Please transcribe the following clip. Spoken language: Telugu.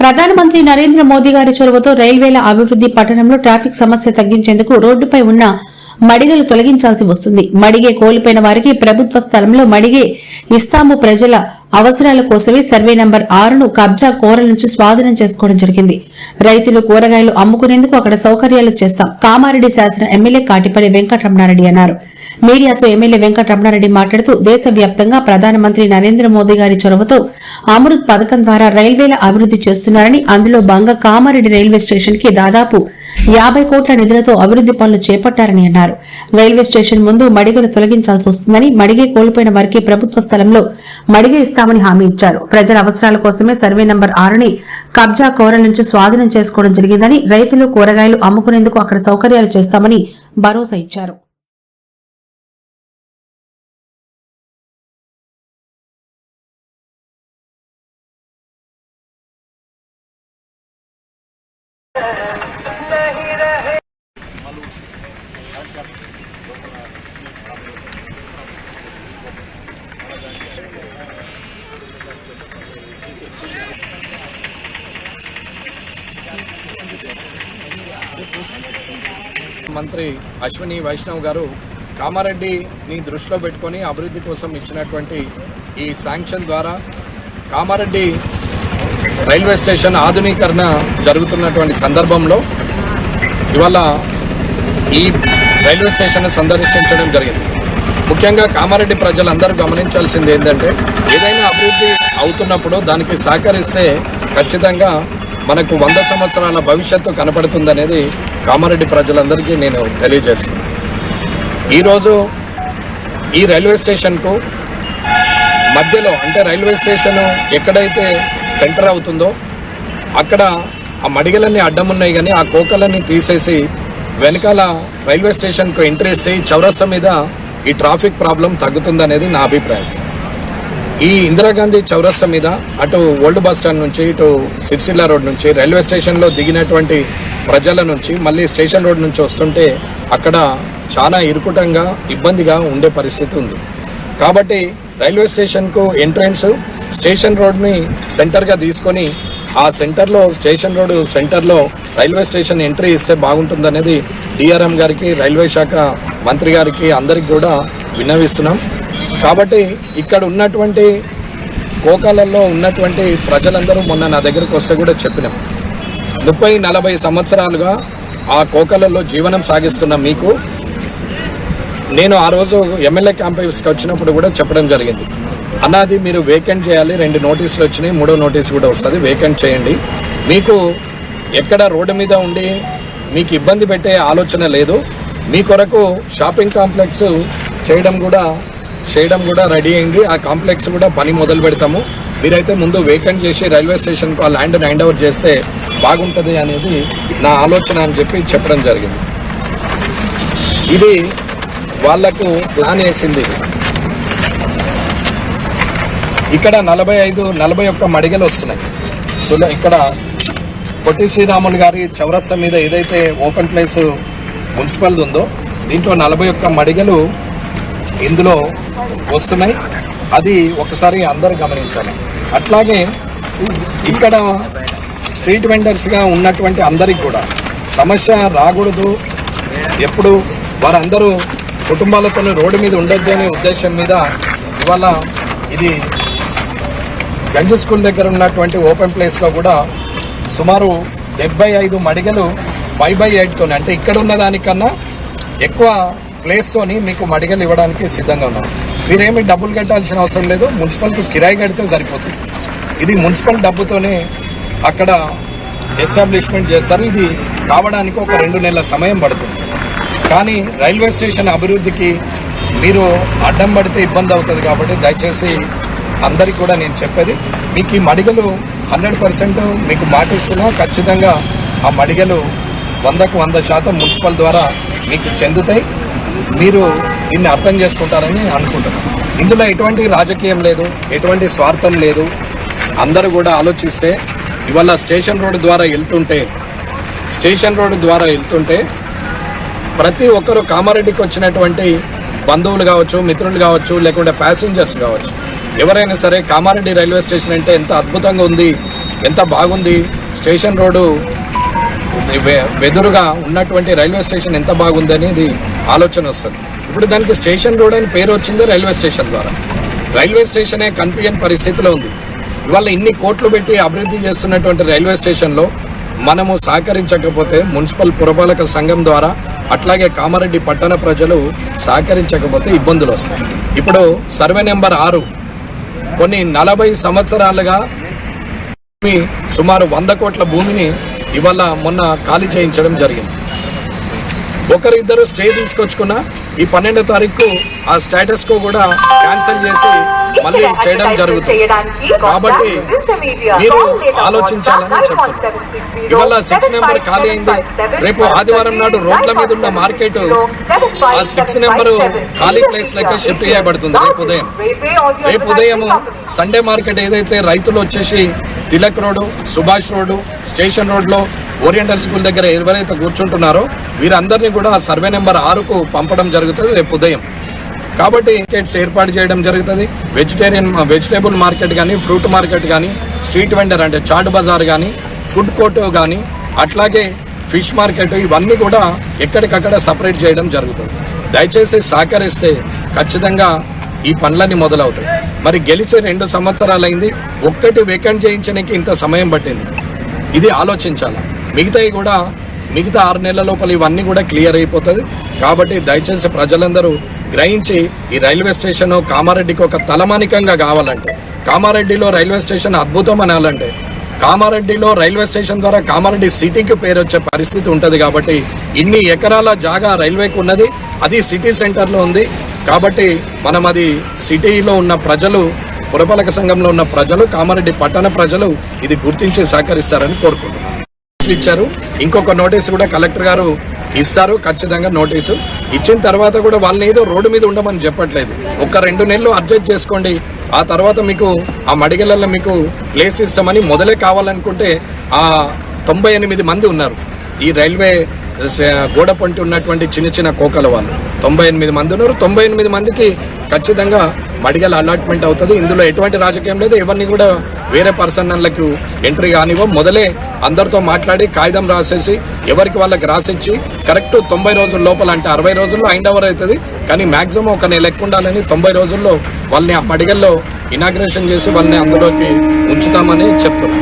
ప్రధానమంత్రి నరేంద్ర మోదీ గారి చొరవతో రైల్వేల అభివృద్ది పట్టణంలో ట్రాఫిక్ సమస్య తగ్గించేందుకు రోడ్డుపై ఉన్న మడిగలు తొలగించాల్సి వస్తుంది. మడిగే కోల్పోయిన వారికి ప్రభుత్వ స్థలంలో మడిగే ఇస్తాము ప్రజల అవసరాల కోసమే సర్వే నంబర్ ఆరును కబ్జా కోరల నుంచి స్వాధీనం చేసుకోవడం జరిగింది. రైతులు కూరగాయలు అమ్ముకునేందుకు అక్కడ సౌకర్యాలు చేస్తాం. కామారెడ్డి శాసన ఎమ్మెల్యే కాటిపల్లి వెంకటరమణారెడ్డి అన్నారు. మీడియాతో ఎమ్మెల్యే వెంకటరమణారెడ్డి మాట్లాడుతూ దేశవ్యాప్తంగా ప్రధానమంత్రి నరేంద్ర మోదీ గారి చొరవతో అమృత్ పథకం ద్వారా రైల్వేల అభివృద్ది చేస్తున్నారని అందులో భాగంగా కామారెడ్డి రైల్వే స్టేషన్కి దాదాపు యాభై కోట్ల నిధులతో అభివృద్ది పనులు చేపట్టారని అన్నారు. రైల్వే స్టేషన్ ముందు మడిగలు తొలగించాల్సి వస్తుందని మడిగే కోల్పోయిన వారికి ప్రభుత్వ స్థలంలో మడిగే చేస్తామని హామీ ఇచ్చారు. ప్రజల అవసరాల కోసమే సర్వే నంబర్ ఆరుని కబ్జా కోరల నుంచి స్వాధీనం చేసుకోవడం జరిగిందని రైతులు కూరగాయలు అమ్ముకునేందుకు అక్కడ సౌకర్యాలు చేస్తామని భరోసా ఇచ్చారు. మంత్రి అశ్విని వైష్ణవ్ గారు కామారెడ్డిని దృష్టిలో పెట్టుకొని అభివృద్ధి కోసం ఇచ్చినటువంటి ఈ శాంక్షన్ ద్వారా కామారెడ్డి రైల్వే స్టేషన్ ఆధునీకరణ జరుగుతున్నటువంటి సందర్భంలో ఇవాళ ఈ రైల్వే స్టేషన్ సందర్శించడం జరిగింది. ముఖ్యంగా కామారెడ్డి ప్రజలందరూ గమనించాల్సింది ఏంటంటే ఏదైనా అభివృద్ధి అవుతున్నప్పుడు దానికి సహకరిస్తే ఖచ్చితంగా మనకు వంద సంవత్సరాల భవిష్యత్తు కనపడుతుందనేది కామారెడ్డి ప్రజలందరికీ నేను తెలియజేస్తున్నాను. ఈరోజు ఈ రైల్వే స్టేషన్కు మధ్యలో అంటే రైల్వే స్టేషన్ ఎక్కడైతే సెంటర్ అవుతుందో అక్కడ ఆ మడిగలన్నీ అడ్డం ఉన్నాయి కానీ ఆ కోకలన్నీ తీసేసి వెనకాల రైల్వే స్టేషన్కు ఎంట్రీ ఇస్తే ఈ చౌరస్తా మీద ఈ ట్రాఫిక్ ప్రాబ్లం తగ్గుతుందనేది నా అభిప్రాయం. ఈ ఇందిరాగాంధీ చౌరస్తా మీద అటు ఓల్డ్ బస్ స్టాండ్ నుంచి ఇటు సిరిసిల్ల రోడ్ నుంచి రైల్వే స్టేషన్లో దిగినటువంటి ప్రజల నుంచి మళ్ళీ స్టేషన్ రోడ్ నుంచి వస్తుంటే అక్కడ చాలా ఇరుకుటంగా ఇబ్బందిగా ఉండే పరిస్థితి ఉంది. కాబట్టి రైల్వే స్టేషన్కు ఎంట్రన్స్ స్టేషన్ రోడ్ని సెంటర్గా తీసుకొని ఆ సెంటర్లో స్టేషన్ రోడ్ సెంటర్లో రైల్వే స్టేషన్ ఎంట్రీ ఇస్తే బాగుంటుందనేది డిఆర్ఎం గారికి రైల్వే శాఖ మంత్రి గారికి అందరికి కూడా విన్నవిస్తున్నాం. కాబట్టి ఇక్కడ ఉన్నటువంటి గోకాలలో ఉన్నటువంటి ప్రజలందరూ మొన్న నా దగ్గరకు వస్తే కూడా చెప్పినాం. ముప్పై నలభై సంవత్సరాలుగా ఆ కోకలలో జీవనం సాగిస్తున్న మీకు నేను ఆ రోజు ఎమ్మెల్యే క్యాంపస్కి వచ్చినప్పుడు కూడా చెప్పడం జరిగింది. అన్నది మీరు వేకెంట్ చేయాలి రెండు నోటీసులు వచ్చినాయి మూడో నోటీస్ కూడా వస్తుంది వేకెంట్ చేయండి. మీకు ఎక్కడ రోడ్డు మీద ఉండి మీకు ఇబ్బంది పెట్టే ఆలోచన లేదు. మీ కొరకు షాపింగ్ కాంప్లెక్స్ చేయడం కూడా చేయడం కూడా రెడీ అయింది. ఆ కాంప్లెక్స్ కూడా పని మొదలు పెడతాము. మీరైతే ముందు వేకెంట్ చేసి రైల్వే స్టేషన్కు ఆ ల్యాండ్ హ్యాండ్ ఓవర్ చేస్తే బాగుంటుంది అనేది నా ఆలోచన అని చెప్పి చెప్పడం జరిగింది. ఇది వాళ్ళకు ప్లాన్ వేసింది. ఇక్కడ నలభై ఐదు నలభై ఒక్క మడిగలు వస్తున్నాయి. సో ఇక్కడ పొట్టి శ్రీరాములు గారి చౌరస్తా మీద ఏదైతే ఓపెన్ ప్లేస్ మున్సిపల్ ఉందో దీంట్లో నలభై ఒక్క మడిగలు ఇందులో వస్తున్నాయి. అది ఒకసారి అందరు గమనించాలి. అట్లాగే ఇక్కడ స్ట్రీట్ వెండర్స్గా ఉన్నటువంటి అందరికి కూడా సమస్య రాకూడదు. ఎప్పుడు వారందరూ కుటుంబాలతో రోడ్డు మీద ఉండొద్దు అనే ఉద్దేశం మీద ఇవాళ ఇది గంజి స్కూల్ దగ్గర ఉన్నటువంటి ఓపెన్ ప్లేస్లో కూడా సుమారు డెబ్బై ఐదు మడిగలు ఫైవ్ బై ఎయిట్తో అంటే ఇక్కడ ఉన్న దానికన్నా ఎక్కువ ప్లేస్తోని మీకు మడిగలు ఇవ్వడానికి సిద్ధంగా ఉన్నాం. మీరేమి డబ్బులు కట్టాల్సిన అవసరం లేదు. మున్సిపల్కి కిరాయి కడితే సరిపోతుంది. ఇది మున్సిపల్ డబ్బుతోనే అక్కడ ఎస్టాబ్లిష్మెంట్ చేస్తారు. ఇది కావడానికి ఒక రెండు నెలల సమయం పడుతుంది. కానీ రైల్వే స్టేషన్ అభివృద్ధికి మీరు అడ్డం పడితే ఇబ్బంది అవుతుంది కాబట్టి దయచేసి అందరికి కూడా నేను చెప్పేది మీకు ఈ మడిగలు హండ్రెడ్ పర్సెంట్ మీకు మాట ఇస్తున్నా ఖచ్చితంగా ఆ మడిగలు వందకు వంద శాతం మున్సిపల్ ద్వారా మీకు చెందుతాయి. మీరు దీన్ని అర్థం చేసుకుంటారని అనుకుంటున్నాను. ఇందులో ఎటువంటి రాజకీయం లేదు ఎటువంటి స్వార్థం లేదు. అందరూ కూడా ఆలోచిస్తే ఇవాళ స్టేషన్ రోడ్ ద్వారా వెళ్తుంటే స్టేషన్ రోడ్డు ద్వారా వెళ్తుంటే ప్రతి ఒక్కరు కామారెడ్డికి వచ్చినటువంటి బంధువులు కావచ్చు మిత్రులు కావచ్చు లేకుంటే ప్యాసింజర్స్ కావచ్చు. ఎవరైనా సరే కామారెడ్డి రైల్వే స్టేషన్ అంటే ఎంత అద్భుతంగా ఉంది ఎంత బాగుంది స్టేషన్ రోడ్డు వెదురుగా ఉన్నటువంటి రైల్వే స్టేషన్ ఎంత బాగుంది అనేది ఆలోచన వస్తుంది. ఇప్పుడు దానికి స్టేషన్ రోడ్ అని పేరు వచ్చింది రైల్వే స్టేషన్ ద్వారా. రైల్వే స్టేషనే కనిపించని పరిస్థితిలో ఉంది. ఇవాళ ఇన్ని కోట్లు పెట్టి అభివృద్ధి చేస్తున్నటువంటి రైల్వే స్టేషన్లో మనము సహకరించకపోతే మున్సిపల్ పురపాలక సంఘం ద్వారా అట్లాగే కామారెడ్డి పట్టణ ప్రజలు సహకరించకపోతే ఇబ్బందులు వస్తాయి. ఇప్పుడు సర్వే నెంబర్ ఆరు కొన్ని నలభై సంవత్సరాలుగా భూమి సుమారు వంద కోట్ల భూమిని ఇవాళ మొన్న ఖాళీ చేయించడం జరిగింది. ఒకరిద్దరు స్టే తీసుకొచ్చుకున్న ఈ పన్నెండో తారీఖు ఆ స్టేటస్ కో కూడా క్యాన్సిల్ చేసి మళ్ళీ చేయడం జరుగుతుంది. కాబట్టి మీరు ఆలోచించాలని చెప్తున్నారు ఇవాళ సిక్స్ నెంబర్ ఖాళీ అయింది. రేపు ఆదివారం నాడు రోడ్ల మీద ఉన్న మార్కెట్ ఆ సిక్స్ నెంబర్ ఖాళీ ప్లేస్ లెక్క షిఫ్ట్ చేయబడుతుంది. రేపు ఉదయం రేపు ఉదయం సండే మార్కెట్ ఏదైతే రైతులు వచ్చేసి Tilak road Subhash road station రోడ్లో ఓరియంటల్ స్కూల్ దగ్గర ఎవరైతే కూర్చుంటున్నారో వీరందరినీ కూడా సర్వే నెంబర్ ఆరుకు పంపడం జరుగుతుంది రేపు ఉదయం. కాబట్టి మార్కెట్స్ ఏర్పాటు చేయడం జరుగుతుంది. వెజిటేరియన్ వెజిటేబుల్ మార్కెట్ కానీ ఫ్రూట్ మార్కెట్ కానీ స్ట్రీట్ వెండర్ అంటే చాట్ బజార్ కానీ ఫుడ్ కోర్ట్ కానీ అట్లాగే ఫిష్ మార్కెట్ ఇవన్నీ కూడా ఎక్కడికక్కడ సపరేట్ చేయడం జరుగుతుంది. దయచేసి సహకరిస్తే ఖచ్చితంగా ఈ పనులన్నీ మొదలవుతాయి. మరి గెలిచే రెండు సంవత్సరాలైంది ఒక్కటి వేకెంట్ చేయించడానికి ఇంత సమయం పట్టింది. ఇది ఆలోచించాలి. మిగతాయి కూడా మిగతా ఆరు నెలల లోపల ఇవన్నీ కూడా క్లియర్ అయిపోతుంది. కాబట్టి దయచేసి ప్రజలందరూ గ్రహించి ఈ రైల్వే స్టేషన్ కామారెడ్డికి ఒక తలమానికంగా కావాలంటే కామారెడ్డిలో రైల్వే స్టేషన్ అద్భుతం అనాలంటే కామారెడ్డిలో రైల్వే స్టేషన్ ద్వారా కామారెడ్డి సిటీకి పేరు వచ్చే పరిస్థితి ఉంటుంది కాబట్టి ఇన్ని ఎకరాల జాగా రైల్వేకి ఉన్నది. అది సిటీ సెంటర్లో ఉంది. కాబట్టి మనం అది సిటీలో ఉన్న ప్రజలు పురపాలక సంఘంలో ఉన్న ప్రజలు కామారెడ్డి పట్టణ ప్రజలు ఇది గుర్తించి సహకరిస్తారని కోరుకుంటున్నాను ఇచ్చారు. ఇంకొక నోటీస్ కూడా కలెక్టర్ గారు ఇస్తారు. ఖచ్చితంగా నోటీసు. ఇచ్చిన తర్వాత కూడా వాళ్ళని ఏదో రోడ్డు మీద ఉండమని చెప్పట్లేదు. ఒక రెండు నెలలు అడ్జస్ట్ చేసుకోండి. ఆ తర్వాత మీకు ఆ మడిగలలో మీకు ప్లేస్ ఇస్తామని మొదలే కావాలనుకుంటే ఆ తొంభై ఎనిమిది మంది ఉన్నారు. ఈ రైల్వే గోడ పంటి ఉన్నటువంటి చిన్న చిన్న కోకల వాళ్ళు. తొంభై ఎనిమిది మంది ఉన్నారు. తొంభై ఎనిమిది మందికి ఖచ్చితంగా మడిగల అలాట్మెంట్ అవుతుంది. ఇందులో ఎటువంటి రాజకీయం లేదు. ఎవరిని కూడా వేరే పర్సన్లకు ఎంట్రీ కానివ్వం. మొదలే అందరితో మాట్లాడి కాగితం రాసేసి ఎవరికి వాళ్ళకి రాసిచ్చి కరెక్ట్ తొంభై రోజుల లోపల అంటే అరవై రోజుల్లో హైండ్ అవర్ అవుతుంది. కానీ మాక్సిమం ఒక నెల ఎక్కువ ఉండాలని తొంభై రోజుల్లో వాళ్ళని ఆ మడిగల్లో ఇనాగ్రేషన్ చేసి వాళ్ళని అందులోకి ఉంచుతామని చెప్తున్నారు